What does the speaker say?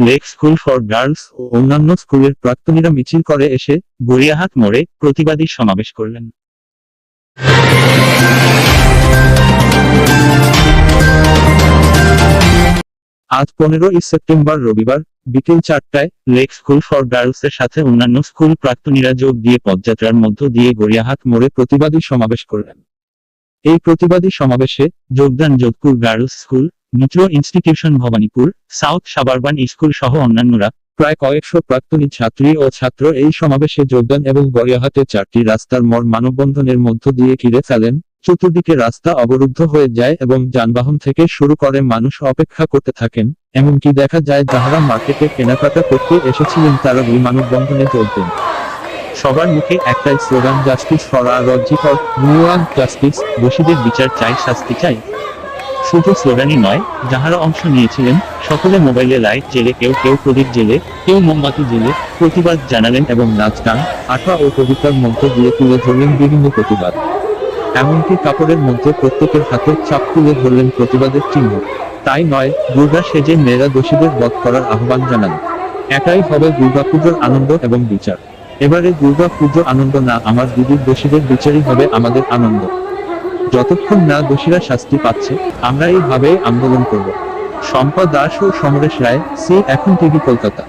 Lake school for girls ও অন্যান্য স্কুলের প্রাক্তনীরা মিছিল করে এসে গড়িয়াহাট মোড়ে প্রতিবাদী সমাবেশ করলেন। আজ পনেরোই সেপ্টেম্বর রবিবার বিকেল চারটায় লেক স্কুল ফর গার্লস এর সাথে অন্যান্য স্কুল প্রাক্তনীরা যোগ দিয়ে পদযাত্রার মধ্য দিয়ে গড়িয়াহাট মোড়ে প্রতিবাদী সমাবেশ করলেন। এই প্রতিবাদী সমাবেশে যোগদান Jodhpur girls school Mitra institution Bhowanipore, south suburban school সহ অন্যান্যরা প্রায় কয়েকশো প্রাক্তনী ছাত্রী ও ছাত্র এই সমাবেশে যোগদান এবং গড়িয়াহাটে চারটি রাস্তার মর মানববন্ধনের মধ্য দিয়ে ঘিরে ফেলেন। চতুর্দিকে রাস্তা অবরুদ্ধ হয়ে যায় এবং যানবাহন থেকে শুরু করে মানুষ অপেক্ষা করতে থাকেন। এমনকি দেখা যায় যাহারা মার্কেটে কেনাকাটা করতে এসেছিলেন তারা ওই মানববন্ধনে যোগ দেন। সবার মুখে একটাই স্লোগান, জাস্টিস ফর আর রজ্জিকর নিউয়ান জাস্টিস। দোষীদের বিচার চাই, শাস্তি চাই। শুধু স্লোগানই নয়, যাহারা অংশ নিয়েছিলেন, সকলে মোবাইলে লাইট জেলে, কেউ কেউ প্রদীপ জেলে, কেউ মোমবাতি জেলে, প্রতিবাদ জানালেন এবং নাচ গান আঠা ও কবিতার মধ্য দিয়ে তুলে ধরলেন বিভিন্ন প্রতিবাদ। এমনকি কাপড়ের মধ্যে প্রত্যেকের হাতে চাপ তুলে ধরলেন প্রতিবাদের চিহ্ন। তাই নয়, দুর্গা সেজে মেয়েরা দোষীদের বধ করার আহ্বান জানান। এটাই হবে দুর্গাপুজোর আনন্দ এবং বিচার। এবারে দুর্গা পুজো আনন্দ না, আমার দিদির দোষীদের বিচারই হবে আমাদের আনন্দ। যতক্ষণ না দোষীরা শাস্তি পাচ্ছে আমরা এইভাবে আন্দোলন করব। শম্পা দাস ও সমরেশ রায়, সি, এখন টিভি কলকাতা।